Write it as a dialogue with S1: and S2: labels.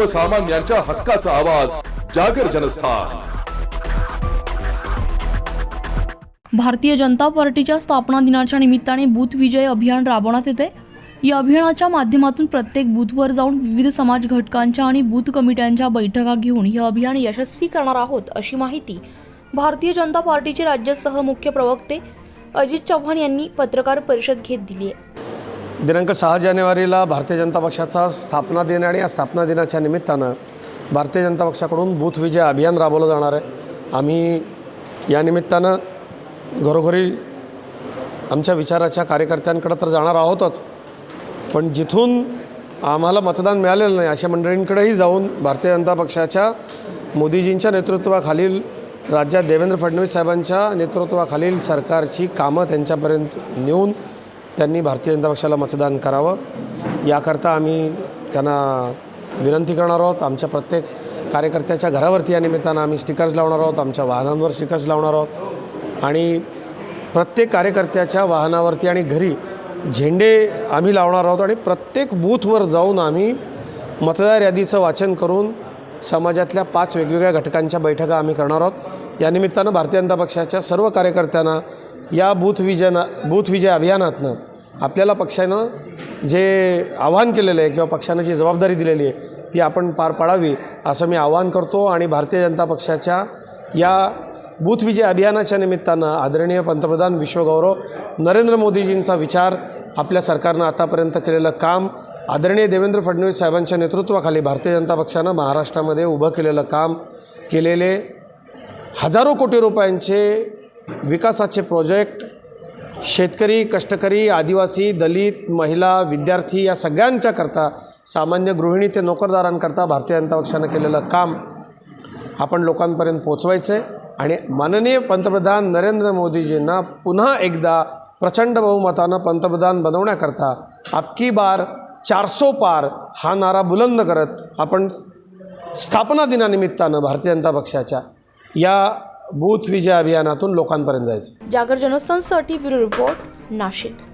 S1: सर्वसामान्यांच्या हक्काचा आवाज जागर जनस्थान.
S2: भारतीय जनता पार्टीच्या स्थापना दिनाच्या निमित्ताने बूथ विजय अभियान राबवण्यात येते. या अभियानाच्या माध्यमातून प्रत्येक बूथवर जाऊन विविध समाज घटकांच्या आणि बूथ कमिट्यांच्या बैठका घेऊन हे अभियान यशस्वी करणार आहोत अशी माहिती भारतीय जनता पार्टीचे राज्यासह मुख्य प्रवक्ते अजित चव्हाण यांनी पत्रकार परिषद घेत दिली आहे.
S3: दिनांक सहा जानेवारीला भारतीय जनता पक्षाचा स्थापना दिन आणि या स्थापना दिनाच्या निमित्तानं भारतीय जनता पक्षाकडून बूथ विजय अभियान राबवलं जाणार आहे. आम्ही या निमित्तानं घरोघरी आमच्या विचाराच्या कार्यकर्त्यांकडे तर जाणार आहोतच पण जिथून आम्हाला मतदान मिळालेलं नाही अशा मंडळींकडेही जाऊन भारतीय जनता पक्षाच्या मोदीजींच्या नेतृत्वाखालील राज्यात देवेंद्र फडणवीस साहेबांच्या नेतृत्वाखालील सरकारची कामं त्यांच्यापर्यंत नेऊन त्यांनी भारतीय जनता पक्षाला मतदान करावं. याकरता आम्ही त्यांना विनंती करणार आहोत. आमच्या प्रत्येक कार्यकर्त्याच्या घरावरती या निमित्तानं आम्ही स्टिकर्स लावणार आहोत. आमच्या वाहनांवर स्टिकर्स लावणार आहोत. आणि प्रत्येक कार्यकर्त्याच्या वाहनावरती आणि घरी झेंडे आम्ही लावणार आहोत आणि प्रत्येक बूथवर जाऊन आम्ही मतदार यादीचं वाचन करून समाजातल्या पाच वेगवेगळ्या घटकांच्या बैठका आम्ही करणार आहोत. या निमित्तानं भारतीय जनता पक्षाच्या सर्व कार्यकर्त्यांना या बूथ विजय बूथ विजय अभियानातनं आपल्याला पक्षानं जे आव्हान केलेलं आहे किंवा पक्षानं जी जबाबदारी दिलेली आहे ती आपण पार पाडावी असं मी आवाहन करतो. आणि भारतीय जनता पक्षाच्या या बूथ विजय अभियानाच्या निमित्तानं आदरणीय पंतप्रधान विश्वगौरव नरेंद्र मोदीजींचा विचार आपल्या सरकारनं आतापर्यंत केलेलं काम आदरणीय देवेंद्र फडणवीस साहेबांच्या नेतृत्वाखाली भारतीय जनता पक्षानं महाराष्ट्रामध्ये उभं केलेलं काम केलेले हजारो कोटी रुपयांचे विकासाचे प्रोजेक्ट शेतकरी कष्टकरी आदिवासी दलित महिला विद्यार्थी या सगळ्यांच्याकरता सामान्य गृहिणी ते नोकरदारांकरता भारतीय जनता पक्षानं केलेलं काम आपण लोकांपर्यंत पोचवायचं आहे आणि माननीय पंतप्रधान नरेंद्र मोदीजींना पुन्हा एकदा प्रचंड बहुमतानं पंतप्रधान बनवण्याकरता आपकी बार चारसो पार हा नारा बुलंद करत आपण स्थापना दिनानिमित्तानं भारतीय जनता पक्षाच्या या बूथ विजय अभियानातून लोकांपर्यंत जायचं.
S2: जागर जनस्थानसाठी ब्युरो रिपोर्ट नाशिक.